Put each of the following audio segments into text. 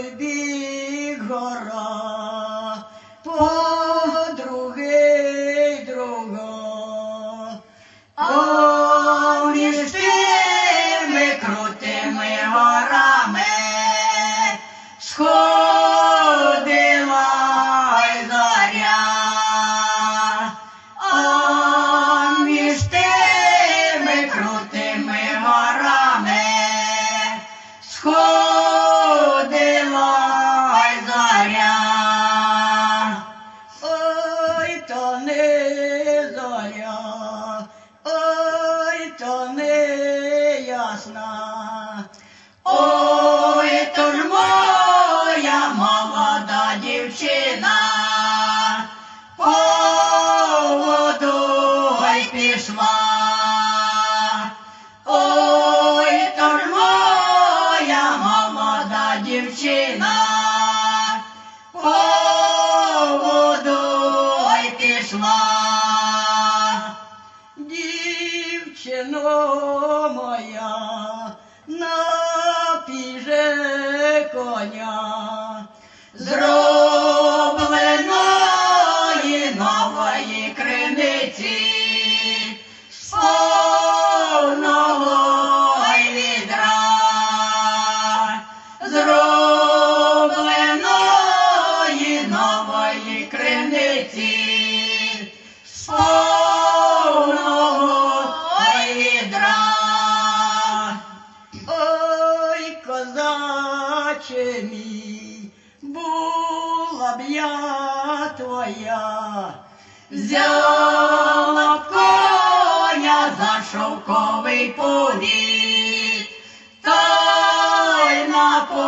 той гора, по другий друга. а між тими крутими горами пішла. Ой, то ж моя молода дівчина, по воду й пішла. Дівчино моя, напіже коня, зробленої нової криниці, повного й відра, криниці, з повного й. Ой, козаче була б я твоя, взяла б шовковий політ, та напоїла,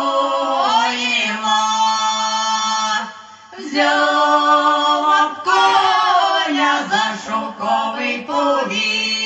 взяла коня за шовковий повід.